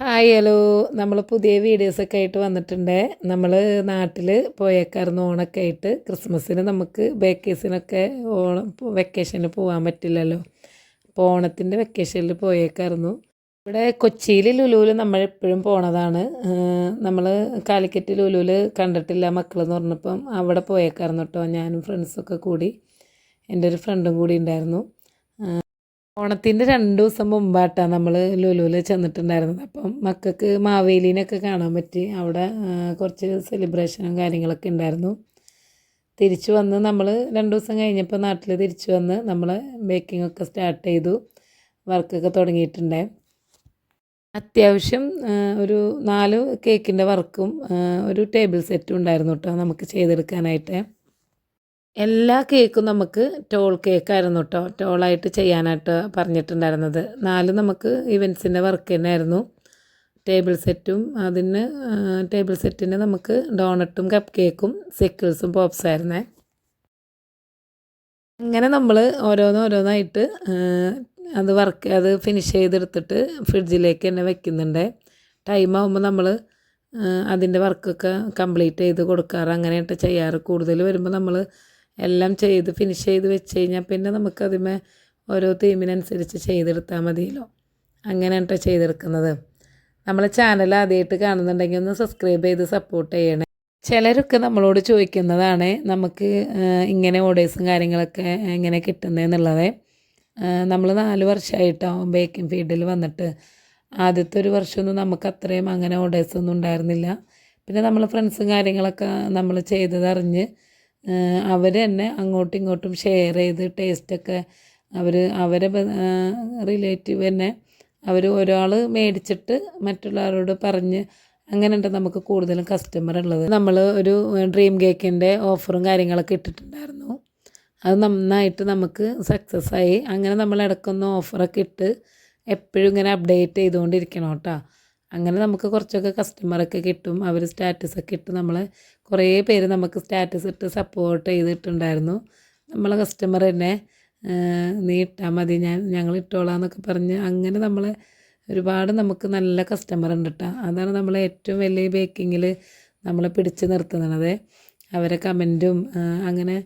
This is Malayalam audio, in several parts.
Hi hello. നമ്മൾ പുതിയ വീഡിയോസൊക്കെ ആയിട്ട് വന്നിട്ടുണ്ട്. നമ്മൾ നാട്ടിൽ പോയേക്കായിരുന്നു ഓണൊക്കെ ആയിട്ട്. ക്രിസ്മസിന് നമുക്ക് ബേക്കേഴ്സിനൊക്കെ ഓണം വെക്കേഷന് പോകാൻ പറ്റില്ലല്ലോ. അപ്പോൾ ഓണത്തിന്റെ വെക്കേഷനിൽ പോയേക്കായിരുന്നു. ഇവിടെ കൊച്ചിയിൽ ലുലുവിൽ നമ്മൾ എപ്പോഴും പോണതാണ് നമ്മൾ കാലിക്കറ്റ് ലുലുവിൽ കണ്ടിട്ടില്ല മക്കളെന്ന് പറഞ്ഞപ്പം അവിടെ പോയേക്കായിരുന്നു കേട്ടോ ഞാനും ഫ്രണ്ട്സൊക്കെ കൂടി. എന്റെ ഒരു ഫ്രണ്ടും കൂടി ഉണ്ടായിരുന്നു. ഓണത്തിന്റെ രണ്ട് ദിവസം മുമ്പാട്ടാണ് നമ്മൾ ലുലുവിൽ ചെന്നിട്ടുണ്ടായിരുന്നത്. അപ്പം മക്കൾക്ക് മാവേലിനൊക്കെ കാണാൻ പറ്റി. അവിടെ കുറച്ച് സെലിബ്രേഷനും കാര്യങ്ങളൊക്കെ ഉണ്ടായിരുന്നു. തിരിച്ചു വന്ന് നമ്മൾ രണ്ട് ദിവസം കഴിഞ്ഞപ്പോൾ നാട്ടിൽ തിരിച്ചു വന്ന് നമ്മൾ ബേക്കിംഗ് ഒക്കെ സ്റ്റാർട്ട് ചെയ്തു. വർക്കൊക്കെ തുടങ്ങിയിട്ടുണ്ട്. അത്യാവശ്യം ഒരു നാല് കേക്കിന്റെ വർക്കും ഒരു ടേബിൾ സെറ്റും ഉണ്ടായിരുന്നു കേട്ടോ നമുക്ക് ചെയ്തെടുക്കാനായിട്ട്. എല്ലാ കേക്കും നമുക്ക് ടോൾ കേക്കായിരുന്നു കേട്ടോ ടോളായിട്ട് ചെയ്യാനായിട്ട് പറഞ്ഞിട്ടുണ്ടായിരുന്നത്. നാല് നമുക്ക് ഇവൻസിന്റെ വർക്ക് തന്നെയായിരുന്നു. ടേബിൾ സെറ്റും അതിന് ടേബിൾ സെറ്റിന് നമുക്ക് ഡോണട്ടും കപ്പ് കേക്കും സെക്കിൾസും പോപ്സായിരുന്നേ അങ്ങനെ നമ്മൾ ഓരോന്നോരോന്നായിട്ട് അത് വർക്ക് അത് ഫിനിഷ് ചെയ്തെടുത്തിട്ട് ഫ്രിഡ്ജിലേക്ക് തന്നെ വെക്കുന്നുണ്ട്. ടൈം ആകുമ്പോൾ നമ്മൾ അതിന്റെ വർക്കൊക്കെ കംപ്ലീറ്റ് ചെയ്ത് കൊടുക്കാറ് അങ്ങനെയായിട്ട് ചെയ്യാറ്. കൂടുതൽ വരുമ്പോൾ നമ്മൾ എല്ലാം ചെയ്ത് ഫിനിഷ് ചെയ്ത് വെച്ച് കഴിഞ്ഞാൽ പിന്നെ നമുക്കതിമേ ഓരോ തീമിനനുസരിച്ച് ചെയ്തെടുത്താൽ മതിയല്ലോ. അങ്ങനെയാണ് ചെയ്തെടുക്കുന്നത്. നമ്മളെ ചാനൽ ആദ്യമായിട്ട് കാണുന്നുണ്ടെങ്കിൽ ഒന്ന് സബ്സ്ക്രൈബ് ചെയ്ത് സപ്പോർട്ട് ചെയ്യണേ. ചിലരൊക്കെ നമ്മളോട് ചോദിക്കുന്നതാണ് നമുക്ക് ഇങ്ങനെ ഓർഡേഴ്സും കാര്യങ്ങളൊക്കെ എങ്ങനെ കിട്ടുന്നതെന്നുള്ളത് നമ്മൾ നാല് വർഷമായിട്ടാവും ബേക്കിംഗ് ഫീൽഡിൽ വന്നിട്ട്. ആദ്യത്തെ ഒരു വർഷമൊന്നും നമുക്ക് അത്രയും അങ്ങനെ ഓർഡേഴ്സൊന്നും ഉണ്ടായിരുന്നില്ല. പിന്നെ നമ്മൾ ഫ്രണ്ട്സും കാര്യങ്ങളൊക്കെ നമ്മൾ ചെയ്തതറിഞ്ഞ് അവർ തന്നെ അങ്ങോട്ടും ഇങ്ങോട്ടും ഷെയർ ചെയ്ത് ടേസ്റ്റൊക്കെ അവർ അവരെ റിലേറ്റീവ് തന്നെ അവർ ഒരാൾ മേടിച്ചിട്ട് മറ്റുള്ളവരോട് പറഞ്ഞ് അങ്ങനെയുണ്ട് നമുക്ക് കൂടുതലും കസ്റ്റമർ ഉള്ളത്. നമ്മൾ ഒരു ഡ്രീം കേക്കിന്റെ ഓഫറും കാര്യങ്ങളൊക്കെ ഇട്ടിട്ടുണ്ടായിരുന്നു. അത് നന്നായിട്ട് നമുക്ക് സക്സസ് ആയി. അങ്ങനെ നമ്മൾ ഇടയ്ക്കൊന്ന് ഓഫറൊക്കെ ഇട്ട് എപ്പോഴും ഇങ്ങനെ അപ്ഡേറ്റ് ചെയ്തുകൊണ്ടിരിക്കണം കേട്ടോ. അങ്ങനെ നമുക്ക് കുറച്ചൊക്കെ കസ്റ്റമറൊക്കെ കിട്ടും. അവർ സ്റ്റാറ്റസൊക്കെ ഇട്ട് നമ്മളെ കുറേ പേര് നമുക്ക് സ്റ്റാറ്റസ് ഇട്ട് സപ്പോർട്ട് ചെയ്തിട്ടുണ്ടായിരുന്നു. നമ്മളെ കസ്റ്റമർ തന്നെ നീ ഇട്ടാൽ മതി ഞാൻ ഞങ്ങൾ ഇട്ടോളാം എന്നൊക്കെ പറഞ്ഞ് അങ്ങനെ നമ്മളെ ഒരുപാട് നമുക്ക് നല്ല കസ്റ്റമർ ഉണ്ട് കേട്ടോ അതാണ് നമ്മളെ ഏറ്റവും വലിയ ബേക്കിങ്ങിൽ നമ്മളെ പിടിച്ച് നിർത്തുന്നത്. അവരെ കമന്റും അങ്ങനെ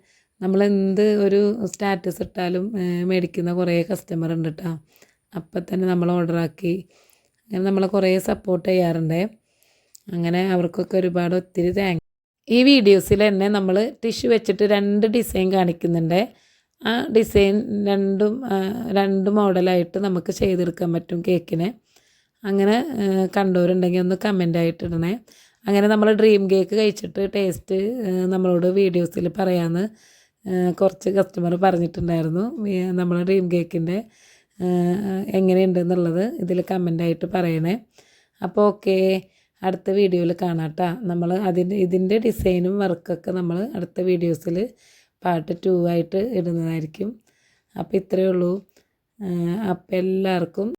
നമ്മളെന്ത് ഒരു സ്റ്റാറ്റസ് ഇട്ടാലും മേടിക്കുന്ന കുറേ കസ്റ്റമർ ഉണ്ട് കേട്ടോ അപ്പം തന്നെ നമ്മൾ ഓർഡറാക്കി അങ്ങനെ നമ്മളെ കുറേ സപ്പോർട്ട് ചെയ്യാറുണ്ട്. അങ്ങനെ അവർക്കൊക്കെ ഒരുപാട് ഒത്തിരി താങ്ക് ഈ വീഡിയോസിൽ തന്നെ നമ്മൾ ടിഷ്യൂ വെച്ചിട്ട് രണ്ട് ഡിസൈൻ കാണിക്കുന്നുണ്ട്. ആ ഡിസൈൻ രണ്ടും രണ്ട് മോഡലായിട്ട് നമുക്ക് ചെയ്തെടുക്കാൻ പറ്റും കേക്കിന് അങ്ങനെ കണ്ടവരുണ്ടെങ്കിൽ ഒന്ന് കമന്റായിട്ട് ഇടണേ അങ്ങനെ നമ്മൾ ഡ്രീം കേക്ക് കഴിച്ചിട്ട് ടേസ്റ്റ് നമ്മളോട് വീഡിയോസിൽ പറയാമെന്ന് കുറച്ച് കസ്റ്റമർ പറഞ്ഞിട്ടുണ്ടായിരുന്നു. നമ്മൾ ഡ്രീം കേക്കിന്റെ എങ്ങനെയുണ്ടെന്നുള്ളത് ഇതിൽ കമന്റായിട്ട് പറയണേ. അപ്പോൾ ഓക്കേ അടുത്ത വീഡിയോയിൽ കാണാം നമ്മൾ അതിന്റെ ഇതിന്റെ ഡിസൈനും വർക്കൊക്കെ നമ്മൾ അടുത്ത വീഡിയോസിൽ പാർട്ട് ടു ആയിട്ട് ഇടുന്നതായിരിക്കും. അപ്പോൾ ഇത്രയേ ഉള്ളൂ. അപ്പോൾ എല്ലാവർക്കും